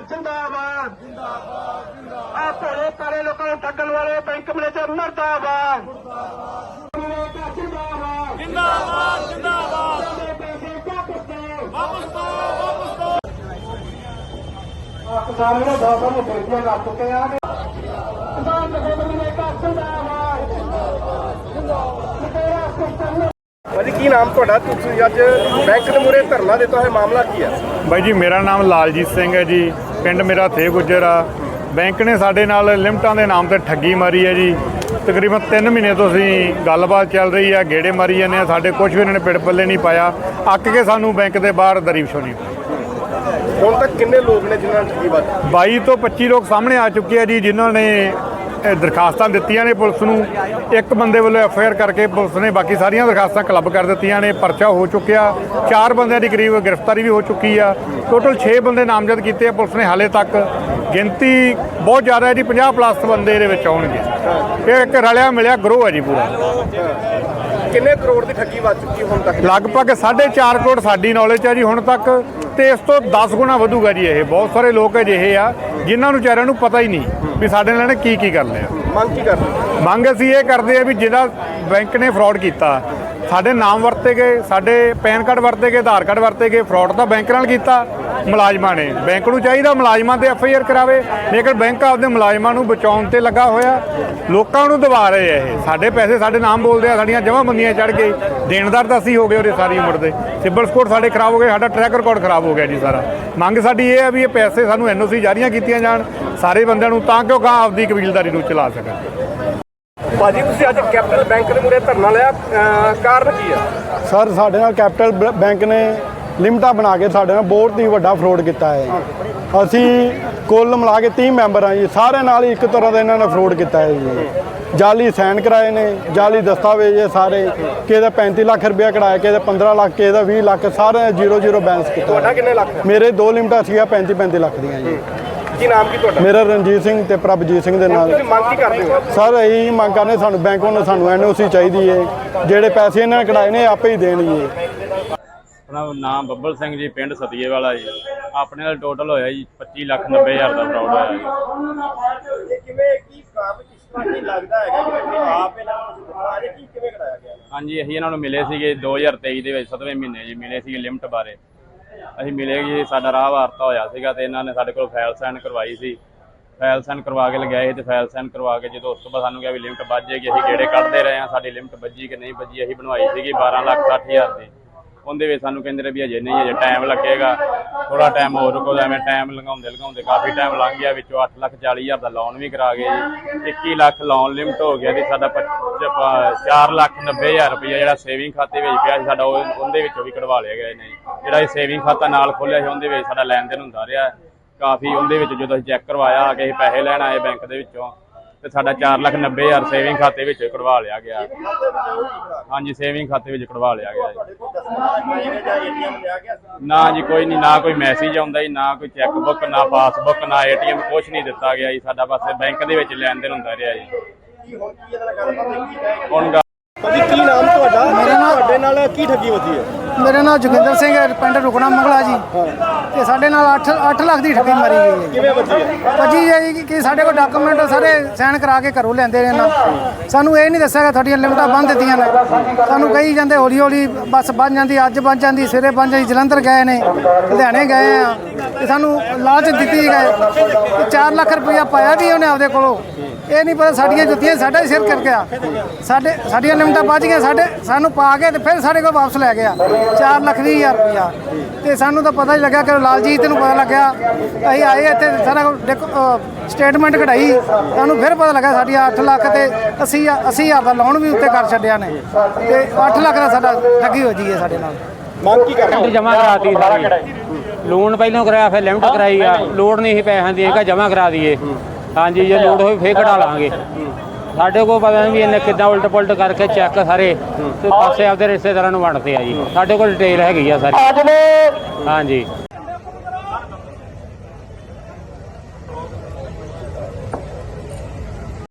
ਜਿੰਦਾਬਾਦ। ਜਿੰਦਾਬਾਦ ਜਿੰਦਾਬਾਦ ਆ ਭੋਲੇ ਕਾਲੇ ਲੋਕਾਂ ਨੂੰ ਠੱਗਣ ਵਾਲੇ ਬੈਂਕ ਮੈਨੇਜਰ ਮਰਦਾਬਾਦ। ਜਿੰਦਾਬਾਦ। ਜਿੰਦਾਬਾਦ ਜਿੰਦਾਬਾਦ। ਜਿੰਦਾਬਾਦ ਵਾਪਸ ਵਾਪਸ ਆ ਕਿਸਾਨ ਨੇ ਦਾਦਾ ਨੂੰ ਬੇਟੀਆਂ ਕਰ ਚੁੱਕੇ ਆ ਕਿ ਕਿਸਾਨ ਜਥੇਬੰਦੀ ਨੇ ਕਾ ਜਿੰਦਾਬਾਦ। ਜਿੰਦਾਬਾਦ ਜਿੰਦਾਬਾਦ ਤੇਰਾ ਸਿਸਟਮ ਭਾਜੀ ਕੀ ਨਾਮ ਤੁਹਾਡਾ? ਤੁਸੀਂ ਅੱਜ ਬੈਂਕ ਦੇ ਮੂਹਰੇ ਧਰਨਾ ਦਿੱਤਾ ਹੋਇਆ ਮਾਮਲਾ ਕੀ ਹੈ ਬਾਈ ਜੀ ਮੇਰਾ ਨਾਮ ਲਾਲਜੀਤ ਸਿੰਘ ਹੈ ਜੀ। ਪਿੰਡ ਮੇਰਾ ਥੇ ਗੁੱਜਰ ਆ। ਬੈਂਕ ਨੇ ਸਾਡੇ ਨਾਲ ਲਿਮਟਾਂ ਦੇ ਨਾਮ ਤੇ ਠੱਗੀ ਮਾਰੀ ਹੈ ਜੀ। ਤਕਰੀਬਨ 3 ਮਹੀਨੇ ਤੋਂ ਅਸੀਂ ਗੱਲਬਾਤ ਚੱਲ ਰਹੀ ਆ ਗੇੜੇ ਮਾਰੀ ਜਾਂਦੇ ਆ ਸਾਡੇ ਕੁਝ ਵੀ ਇਹਨਾਂ ਨੇ ਪਿੜ ਪੱਲੇ ਨਹੀਂ ਪਾਇਆ। ਅੱਕ ਕੇ ਸਾਨੂੰ ਬੈਂਕ ਦੇ ਬਾਹਰ ਦਰੀ ਵਿਛਾਉਣੀ ਪਈ ਹੁਣ ਤੱਕ ਕਿੰਨੇ ਲੋਕ ਨੇ ਜਿਨ੍ਹਾਂ ਨਾਲ ਠੱਗੀ ਵੱਜ 22 ਤੋਂ 25 ਲੋਕ ਸਾਹਮਣੇ ਆ ਚੁੱਕੇ ਆ ਜੀ ਜਿਨ੍ਹਾਂ ਨੇ ਦਰਖਾਸਤਾਂ ਦਿੱਤੀਆਂ ਨੇ ਪੁਲਿਸ ਨੂੰ। ਇੱਕ ਬੰਦੇ ਵੱਲੋਂ ਐਫ ਆਈ ਆਰ ਕਰਕੇ ਪੁਲਿਸ ਨੇ ਬਾਕੀ ਸਾਰੀਆਂ ਦਰਖਾਸਤਾਂ ਕਲੱਬ ਕਰ ਦਿੱਤੀਆਂ ਨੇ ਪਰਚਾ ਹੋ ਚੁੱਕਿਆ। ਚਾਰ ਬੰਦਿਆਂ ਦੀ ਕਰੀਬ ਗ੍ਰਿਫਤਾਰੀ ਵੀ ਹੋ ਚੁੱਕੀ ਆ। ਟੋਟਲ 6 ਬੰਦੇ ਨਾਮਜ਼ਦ ਕੀਤੇ ਆ ਪੁਲਿਸ ਨੇ ਹਾਲੇ ਤੱਕ। ਗਿਣਤੀ ਬਹੁਤ ਜ਼ਿਆਦਾ ਹੈ ਜੀ 50 ਪਲੱਸ ਬੰਦੇ ਇਹਦੇ ਵਿੱਚ ਆਉਣਗੇ। ਇਹ ਇੱਕ ਰਲਿਆ ਮਿਲਿਆ ਗਰੋਹ ਹੈ ਜੀ ਪੂਰਾ। ਕਿੰਨੇ ਕਰੋੜ ਦੀ ਠੱਗੀ ਵੱਜ ਚੁੱਕੀ ਹੁਣ ਤੱਕ? ਲਗਭਗ 4.5 ਕਰੋੜ ਸਾਡੀ ਨੌਲੇਜ ਹੈ ਜੀ ਹੁਣ ਤੱਕ। ਤੇ ਇਸ ਤੋਂ 10 ਗੁਣਾ ਵਧੂਗਾ ਜੀ ਇਹ। ਬਹੁਤ ਸਾਰੇ ਲੋਕ ਅਜਿਹੇ ਆ। ਜਿਨ੍ਹਾਂ ਨੂੰ ਵਿਚਾਰਿਆਂ ਨੂੰ ਪਤਾ ਹੀ ਨਹੀਂ ਵੀ ਸਾਡੇ ਨਾਲ ਇਹਨੇ ਕੀ ਕੀ ਕਰ ਲਿਆ ਮੰਗ ਕੀ ਕਰਦੇ? ਮੰਗ ਅਸੀਂ ਇਹ ਕਰਦੇ ਆ ਵੀ ਜਿਹੜਾ ਬੈਂਕ ਨੇ ਫਰਾਡ ਕੀਤਾ ਸਾਡੇ ਨਾਮ ਵਰਤੇ ਗਏ ਸਾਡੇ ਪੈਨ ਕਾਰਡ ਵਰਤੇ ਗਏ ਆਧਾਰ ਕਾਰਡ ਵਰਤੇ ਗਏ ਫਰਾਡ ਤਾਂ ਬੈਂਕ ਨਾਲ ਕੀਤਾ। ਮੁਲਾਜ਼ਮਾਂ ਨੇ। ਬੈਂਕ ਨੂੰ ਚਾਹੀਦਾ ਮੁਲਾਜ਼ਮਾਂ ਤੇ ਐਫ ਆਈ ਆਰ ਕਰਾਵੇ। ਲੇਕਿਨ ਬੈਂਕ ਆਪਦੇ ਮੁਲਾਜ਼ਮਾਂ ਨੂੰ ਬਚਾਉਣ ਤੇ ਲੱਗਾ ਹੋਇਆ। ਲੋਕਾਂ ਨੂੰ ਦਬਾ ਰਹੇ ਆ ਇਹ। ਸਾਡੇ ਪੈਸੇ ਸਾਡੇ ਨਾਮ ਬੋਲਦੇ ਆ ਸਾਡੀਆਂ ਜਮ੍ਹਾਂਬੰਦੀਆਂ ਚੜ ਗਏ ਦੇਣਦਾਰ ਤਾਂ ਅਸੀਂ ਹੋ ਗਏ ਉਹਦੇ ਸਾਰੀ ਉਮਰ ਦੇ। ਸਿਬਲ ਸਕੋਰ ਸਾਡੇ ਖਰਾਬ ਹੋ ਗਏ ਸਾਡਾ ਟਰੈਕ ਰਿਕਾਰਡ ਖਰਾਬ ਹੋ ਗਿਆ ਜੀ ਸਾਰਾ। ਮੰਗ ਸਾਡੀ ਇਹ ਹੈ ਵੀ ਇਹ ਪੈਸੇ ਸਾਨੂੰ ਐਨਓਸੀ ਜਾਰੀਆਂ ਕੀਤੀਆਂ ਜਾਣ। ਸਾਰੇ ਬੰਦਿਆਂ ਨੂੰ ਤਾਂ ਕਿ ਉਹ ਗਾਂ ਆਪਦੀ ਕਬੀਲਦਾਰੀ ਨੂੰ ਚਲਾ ਸਕਣ। ਭਾਜੀ ਤੁਸੀਂ ਅੱਜ ਕੈਪੀਟਲ ਬੈਂਕ ਦੇ ਮੂਹਰੇ ਧਰਨਾ ਲਿਆ ਕਾਰਨ ਕੀ ਆ? ਸਰ ਸਾਡੇ ਨਾਲ ਕੈਪੀਟਲ ਬੈਂਕ ਨੇ ਲਿਮਟਾਂ ਬਣਾ ਕੇ ਸਾਡੇ ਨਾਲ ਬਹੁਤ ਹੀ ਵੱਡਾ ਫਰੋਡ ਕੀਤਾ ਹੈ। ਅਸੀਂ ਕੁੱਲ ਮਿਲਾ ਕੇ 30 ਮੈਂਬਰ ਆ ਜੀ ਸਾਰੇ ਨਾਲ ਹੀ ਇੱਕ ਤਰ੍ਹਾਂ ਦਾ ਇਹਨਾਂ ਨੇ ਫਰੋਡ ਕੀਤਾ ਹੈ ਜੀ। ਜਾਲੀ ਸਾਈਨ ਕਰਾਏ ਨੇ ਜਾਲੀ ਦਸਤਾਵੇਜ਼ ਇਹ ਸਾਰੇ ਕਿਸੇ ਦਾ 35 ਲੱਖ ਰੁਪਇਆ ਕਢਾਇਆ ਕਿਸੇ ਦਾ 15 ਲੱਖ ਕਿਸੇ ਦਾ 20 ਲੱਖ ਸਾਰੇ ਜ਼ੀਰੋ ਜ਼ੀਰੋ ਬੈਲੈਂਸ ਕੀਤਾ ਤੁਹਾਡਾ ਕਿੰਨੇ ਲੱਖ? ਹੈ? ਮੇਰੇ ਦੋ ਲਿਮਟਾਂ ਸੀਗਾ 35 35 ਲੱਖ ਦੀਆਂ ਜੀ। ਕੀ ਨਾਮ ਕੀ ਤੁਹਾਡਾ? ਮੇਰਾ ਰਣਜੀਤ ਸਿੰਘ ਤੇ ਪ੍ਰਭਜੀਤ ਸਿੰਘ ਦੇ ਨਾਲ। ਤੁਸੀਂ ਮੰਗ ਕੀ ਕਰਦੇ ਹੋ? ਸਰ ਇਹੀ ਮੰਗ ਕਰਨੇ ਸਾਨੂੰ ਬੈਂਕ ਵੱਲੋਂ ਸਾਨੂੰ ਐਨਓਸੀ ਚਾਹੀਦੀ ਹੈ ਜਿਹੜੇ ਪੈਸੇ ਇਹਨਾਂ ਨੇ ਕਢਾਏ ਨੇ ਆਪੇ ਹੀ ਦੇਣਗੇ। ਆਪਣਾ ਨਾਮ ਬੱਬਲ ਸਿੰਘ ਜੀ, ਪਿੰਡ ਸਤੀਏ ਵਾਲਾ ਜੀ। ਆਪਣੇ ਨਾਲ ਟੋਟਲ ਹੋਇਆ ਜੀ 25 ਲੱਖ 90 ਹਜ਼ਾਰ ਦਾ ਫਰਾਡ ਹੋਇਆ ਜੀ। ਇਹ ਕਿਵੇਂ ਕੀ ਕਾਰਨ ਕਿਸ ਤਰ੍ਹਾਂ ਕੀ ਲੱਗਦਾ ਹੈਗਾ ਕਿ ਤੁਸੀਂ ਆਪ ਇਹਨਾਂ ਨੂੰ ਅੱਜ ਕੀ ਕਿਵੇਂ ਕਰਾਇਆ ਗਿਆ ਹਾਂਜੀ, ਅਸੀਂ ਇਹਨਾਂ ਨੂੰ ਮਿਲੇ ਸੀਗੇ 2023 ਦੇ ਵਿੱਚ 7ਵੇਂ ਮਹੀਨੇ ਜੀ, ਮਿਲੇ ਸੀਗੇ ਲਿਮਟ ਬਾਰੇ। ਅਸੀਂ ਮਿਲੇ ਜੀ, ਸਾਡਾ ਰਾਹ ਵਾਰਤਾ ਹੋਇਆ ਸੀਗਾ ਤੇ ਇਹਨਾਂ ਨੇ ਸਾਡੇ ਕੋਲ ਫਾਈਲ ਸਾਈਨ ਕਰਵਾਈ ਸੀ। ਫਾਈਲ ਸਾਈਨ ਕਰਵਾ ਕੇ ਲਗਾਏ ਤੇ ਫਾਈਲ ਸਾਈਨ ਕਰਵਾ ਕੇ ਜਦੋਂ ਉਸ ਤੋਂ ਬਾਅਦ ਸਾਨੂੰ ਕਿਹਾ ਵੀ ਲਿਮਟ ਵੱਜ ਜਾਏਗੀ, ਅਸੀਂ ਗੇੜੇ ਕੱਢਦੇ ਰਹੇ ਹਾਂ, ਸਾਡੀ ਲਿਮਟ ਵੱਜੀ ਕਿ ਨਹੀਂ ਵੱਜੀ, ਅਸੀਂ ਬਣਵਾਈ ਸੀਗੀ 12 ਲੱਖ 60 ਹਜ਼ਾਰ ਦੀ। ਉਹਦੇ ਵਿੱਚ ਸਾਨੂੰ ਕਹਿੰਦੇ ਰਹੇ ਵੀ ਅਜੇ ਨਹੀਂ, ਅਜੇ ਟਾਈਮ ਲੱਗੇਗਾ। ਥੋੜਾ ਟਾਈਮ ਹੋਰ ਰੁਕੋ, ਐਵੇਂ ਟਾਈਮ ਲੰਘਾਉਂਦੇ ਲੰਘਾਉਂਦੇ ਕਾਫੀ ਟਾਈਮ ਲੰਘ ਗਿਆ ਵਿੱਚੋਂ 8 ਲੱਖ 40 ਹਜ਼ਾਰ ਦਾ ਲੋਨ ਵੀ ਕਰਾ ਗਏ ਜੀ। 21 ਲੱਖ ਲੋਨ ਲਿਮਟ ਹੋ ਗਿਆ ਤੇ ਸਾਡਾ 4 ਲੱਖ 90 ਹਜ਼ਾਰ ਰੁਪਇਆ ਜਿਹੜਾ ਸੇਵਿੰਗ ਖਾਤੇ ਵਿੱਚ ਪਿਆ ਸੀ, ਸਾਡਾ ਉਹ- ਉਹਦੇ ਵਿੱਚੋਂ ਵੀ ਕਢਵਾ ਲਿਆ ਗਿਆ ਨੇ ਜਿਹੜਾ ਇਹ ਸੇਵਿੰਗ ਖਾਤਾ ਨਾਲ ਖੋਲਿਆ ਸੀ, ਉਹਦੇ ਵਿੱਚ ਸਾਡਾ ਲੈਣ ਦੇਣ ਹੁੰਦਾ ਰਿਹਾ। ਕਾਫੀ ਉਹਦੇ ਵਿੱਚ ਜਦੋਂ ਅਸੀਂ ਚੈੱਕ ਕਰਵਾਇਆ, ਆ ਕੇ ਅਸੀਂ ਪੈਸੇ ਲੈਣ ਆਏ ਬੈਂਕ ਦੇ ਵਿੱਚੋਂ। ਤੇ ਸਾਡਾ 4 ਲੱਖ 90 ਹਜ਼ਾਰ ਸੇਵਿੰਗ ਖਾਤੇ ਵਿੱਚ ਕਢਵਾ ਲਿਆ ਗਿਆ। ਹਾਂਜੀ ਸੇਵਿੰਗ ਖਾਤੇ ਵਿੱਚ ਕਢਵਾ ਲਿਆ ਗਿਆ ਜੀ। ਨਾ ਜੀ ਕੋਈ ਨਹੀਂ ਨਾ ਕੋਈ ਮੈਸੇਜ ਆਉਂਦਾ ਜੀ ਨਾ ਕੋਈ ਚੈੱਕ ਬੁੱਕ ਨਾ ਪਾਸਬੁੱਕ ਨਾ ਏਟੀਐਮ ਕੁਝ ਨਹੀਂ ਦਿੱਤਾ ਗਿਆ ਜੀ। ਸਾਡਾ ਬਸ ਬੈਂਕ ਦੇ ਵਿੱਚ ਲੈਣ ਦੇਣ ਹੁੰਦਾ ਰਿਹਾ ਜੀ। ਹੁਣ ਗਾ- ਭਾਜੀ ਕੀ ਨਾਮ ਤੁਹਾਡਾ? ਤੁਹਾਡੇ ਨਾਲ ਕੀ ਠੱਗੀ ਵੱਜੀ ਹੈ? ਮੇਰਾ ਨਾਮ ਜੋਗਿੰਦਰ ਸਿੰਘ ਹੈ ਪਿੰਡ ਰੁਕਣਾ ਮੰਗਲਾ ਜੀ। ਤੇ ਸਾਡੇ ਨਾਲ 8 8 ਲੱਖ ਦੀ ਠੱਗੀ ਮਾਰੀ ਗਈ ਹੈ। ਕਿਵੇਂ ਹੈ ਭਾਜੀ ਇਹ ਜੀ ਕਿ ਸਾਡੇ ਕੋਲ ਡਾਕੂਮੈਂਟ ਸਾਰੇ ਸਾਈਨ ਕਰਾ ਕੇ ਘਰੋਂ ਲੈਂਦੇ ਨੇ ਨਾ। ਸਾਨੂੰ ਇਹ ਨਹੀਂ ਦੱਸਿਆ ਕਿ ਤੁਹਾਡੀਆਂ ਲਿਮਟਾਂ ਬੰਦ ਦਿੱਤੀਆਂ ਨੇ। ਸਾਨੂੰ ਕਹੀ ਜਾਂਦੇ ਹੌਲੀ ਹੌਲੀ ਬੱਸ ਬਣ ਜਾਂਦੀ ਅੱਜ ਬਣ ਜਾਂਦੀ ਸਿਰੇ ਬਣ ਜਾਂਦੀ ਜਲੰਧਰ ਗਏ ਨੇ ਲੁਧਿਆਣੇ ਗਏ ਆ। ਤੇ ਸਾਨੂੰ ਲਾਲਚ ਦਿੱਤੀ ਗਏ 4 ਲੱਖ ਰੁਪਇਆ ਪਾਇਆ ਵੀ ਉਹਨੇ ਆਪਦੇ ਕੋਲੋਂ। ਇਹ ਨਹੀਂ ਪਤਾ ਸਾਡੀਆਂ ਜੁੱਤੀਆਂ ਸਾਡਾ ਹੀ ਸਿਰ ਕਰ ਗਿਆ। ਸਾਡੇ ਸਾਡੀਆਂ ਲਿਮਟਾਂ ਬਚ ਗਈਆਂ ਸਾਡੇ ਸਾਨੂੰ ਪਾ ਕੇ ਤੇ ਫਿਰ ਸਾਡੇ ਕੋਲ ਵਾਪਸ ਲੈ ਗਿਆ। 4 ਲੱਖ ਵੀਹ ਹਜ਼ਾਰ ਰੁਪਇਆ। ਤੇ ਸਾਨੂੰ ਤਾਂ ਪਤਾ ਹੀ ਲੱਗਾ ਕਿ ਲਾਲਜੀਤ ਨੂੰ ਪਤਾ ਲੱਗਿਆ। ਅਸੀਂ ਆਏ ਇੱਥੇ ਸਾਰਾ ਸਟੇਟਮੈਂਟ ਕਢਾਈ। ਸਾਨੂੰ ਫਿਰ ਪਤਾ ਲੱਗਾ ਸਾਡੀ 8 ਲੱਖ ਤੇ 80 80 ਹਜ਼ਾਰ ਦਾ ਲੋਨ ਵੀ ਉੱਤੇ ਕਰ ਛੱਡਿਆ ਨੇ। ਤੇ 8 ਲੱਖ ਦਾ ਸਾਡਾ ਠੱਗੀ ਹੋ ਜੀ ਹੈ ਸਾਡੇ ਨਾਲ। ਮੰਗ ਕੀ ਕਰਦੇ ਹੋ? ਜਮਾ ਕਰਾਤੀ ਸਾਰੀ। ਲੋਨ ਪਹਿਲਾਂ ਕਰਾਇਆ ਫਿਰ ਲਿਮਟ ਕਰਾਈ ਆ। ਲੋੜ ਨਹੀਂ ਸੀ ਪੈਸਿਆਂ ਦੀ ਹੈਗਾ ਜਮਾ ਕਰਾ ਦਈਏ। ਹਾਂਜੀ ਜੇ ਲੋੜ ਹੋਈ ਫੇਰ ਕਢਾ ਲਾਂਗੇ। ਸਾਡੇ ਕੋਲ ਪਤਾ ਨਹੀਂ ਵੀ ਇਹਨੇ ਕਿੱਦਾਂ ਉਲਟ ਪੁਲਟ ਕਰਕੇ ਚੈੱਕ ਸਾਰੇ ਤੇ ਪਾਸੇ ਆਪਦੇ ਰਿਸ਼ਤੇਦਾਰਾਂ ਨੂੰ ਵੰਡਦੇ ਆ ਜੀ। ਸਾਡੇ ਕੋਲ ਡਿਟੇਲ ਹੈਗੀ ਆ ਸਾਰੀ। ਹਾਂਜੀ।